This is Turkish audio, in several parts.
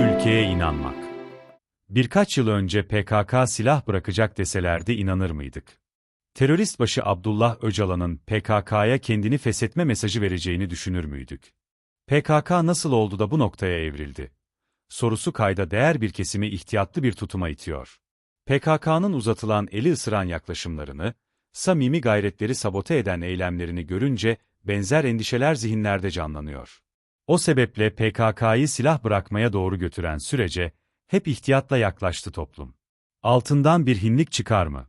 ülkeye inanmak. Birkaç yıl önce PKK silah bırakacak deselerdi inanır mıydık? Terörist başı Abdullah Öcalan'ın PKK'ya kendini feshetme mesajı vereceğini düşünür müydük? PKK nasıl oldu da bu noktaya evrildi? Sorusu kayda değer bir kesimi ihtiyatlı bir tutuma itiyor. PKK'nın uzatılan eli ısıran yaklaşımlarını, samimi gayretleri sabote eden eylemlerini görünce benzer endişeler zihinlerde canlanıyor. O sebeple PKK'yı silah bırakmaya doğru götüren sürece hep ihtiyatla yaklaştı toplum. Altından bir hinlik çıkar mı?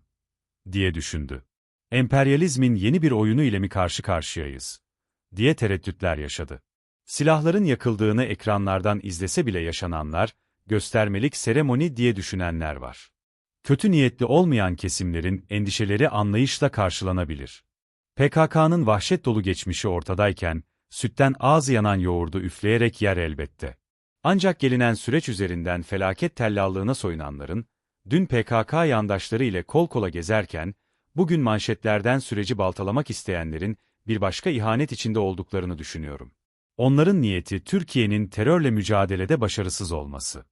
diye düşündü. Emperyalizmin yeni bir oyunu ile mi karşı karşıyayız? diye tereddütler yaşadı. Silahların yakıldığını ekranlardan izlese bile yaşananlar, göstermelik seremoni diye düşünenler var. Kötü niyetli olmayan kesimlerin endişeleri anlayışla karşılanabilir. PKK'nın vahşet dolu geçmişi ortadayken, sütten ağzı yanan yoğurdu üfleyerek yer elbette. Ancak gelinen süreç üzerinden felaket tellallığına soyunanların, dün PKK yandaşları ile kol kola gezerken, bugün manşetlerden süreci baltalamak isteyenlerin bir başka ihanet içinde olduklarını düşünüyorum. Onların niyeti Türkiye'nin terörle mücadelede başarısız olması.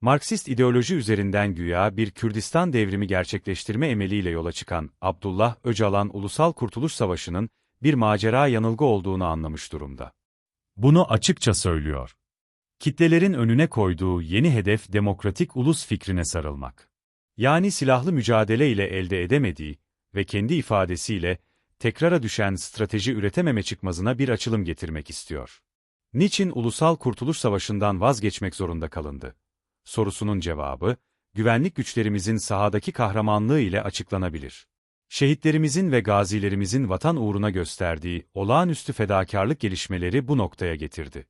Marksist ideoloji üzerinden güya bir Kürdistan devrimi gerçekleştirme emeliyle yola çıkan Abdullah Öcalan Ulusal Kurtuluş Savaşı'nın bir macera yanılgı olduğunu anlamış durumda. Bunu açıkça söylüyor. Kitlelerin önüne koyduğu yeni hedef demokratik ulus fikrine sarılmak. Yani silahlı mücadele ile elde edemediği ve kendi ifadesiyle tekrara düşen strateji üretememe çıkmazına bir açılım getirmek istiyor. Niçin Ulusal Kurtuluş Savaşı'ndan vazgeçmek zorunda kalındı? Sorusunun cevabı, güvenlik güçlerimizin sahadaki kahramanlığı ile açıklanabilir. Şehitlerimizin ve gazilerimizin vatan uğruna gösterdiği olağanüstü fedakarlık gelişmeleri bu noktaya getirdi.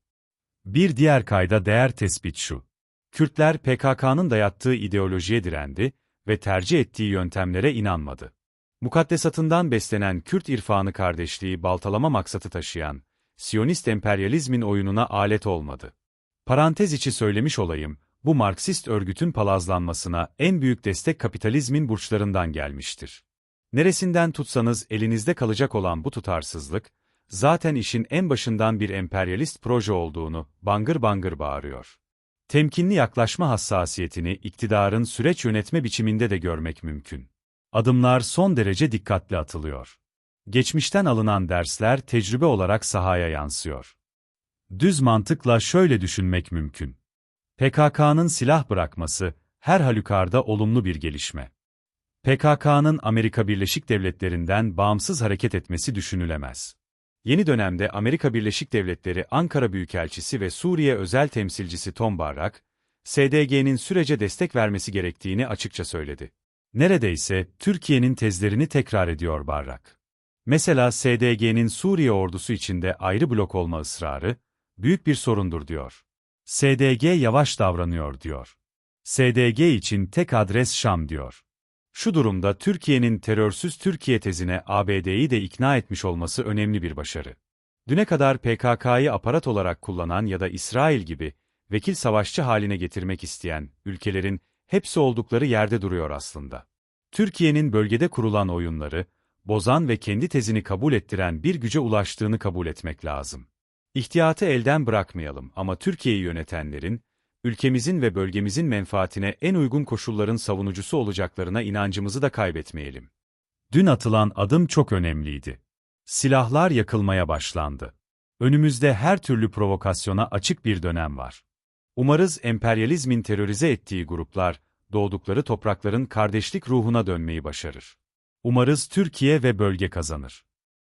Bir diğer kayda değer tespit şu. Kürtler PKK'nın dayattığı ideolojiye direndi ve tercih ettiği yöntemlere inanmadı. Mukaddesatından beslenen Kürt irfanı kardeşliği baltalama maksatı taşıyan, Siyonist emperyalizmin oyununa alet olmadı. Parantez içi söylemiş olayım, bu Marksist örgütün palazlanmasına en büyük destek kapitalizmin burçlarından gelmiştir. Neresinden tutsanız elinizde kalacak olan bu tutarsızlık, zaten işin en başından bir emperyalist proje olduğunu bangır bangır bağırıyor. Temkinli yaklaşma hassasiyetini iktidarın süreç yönetme biçiminde de görmek mümkün. Adımlar son derece dikkatli atılıyor. Geçmişten alınan dersler tecrübe olarak sahaya yansıyor. Düz mantıkla şöyle düşünmek mümkün. PKK'nın silah bırakması, her halükarda olumlu bir gelişme. PKK'nın Amerika Birleşik Devletleri'nden bağımsız hareket etmesi düşünülemez. Yeni dönemde Amerika Birleşik Devletleri Ankara Büyükelçisi ve Suriye Özel Temsilcisi Tom Barrak, SDG'nin sürece destek vermesi gerektiğini açıkça söyledi. Neredeyse Türkiye'nin tezlerini tekrar ediyor Barrak. Mesela SDG'nin Suriye ordusu içinde ayrı blok olma ısrarı, büyük bir sorundur diyor. SDG yavaş davranıyor diyor. SDG için tek adres Şam diyor. Şu durumda Türkiye'nin terörsüz Türkiye tezine ABD'yi de ikna etmiş olması önemli bir başarı. Düne kadar PKK'yı aparat olarak kullanan ya da İsrail gibi vekil savaşçı haline getirmek isteyen ülkelerin hepsi oldukları yerde duruyor aslında. Türkiye'nin bölgede kurulan oyunları, bozan ve kendi tezini kabul ettiren bir güce ulaştığını kabul etmek lazım. İhtiyatı elden bırakmayalım ama Türkiye'yi yönetenlerin, ülkemizin ve bölgemizin menfaatine en uygun koşulların savunucusu olacaklarına inancımızı da kaybetmeyelim. Dün atılan adım çok önemliydi. Silahlar yakılmaya başlandı. Önümüzde her türlü provokasyona açık bir dönem var. Umarız emperyalizmin terörize ettiği gruplar, doğdukları toprakların kardeşlik ruhuna dönmeyi başarır. Umarız Türkiye ve bölge kazanır.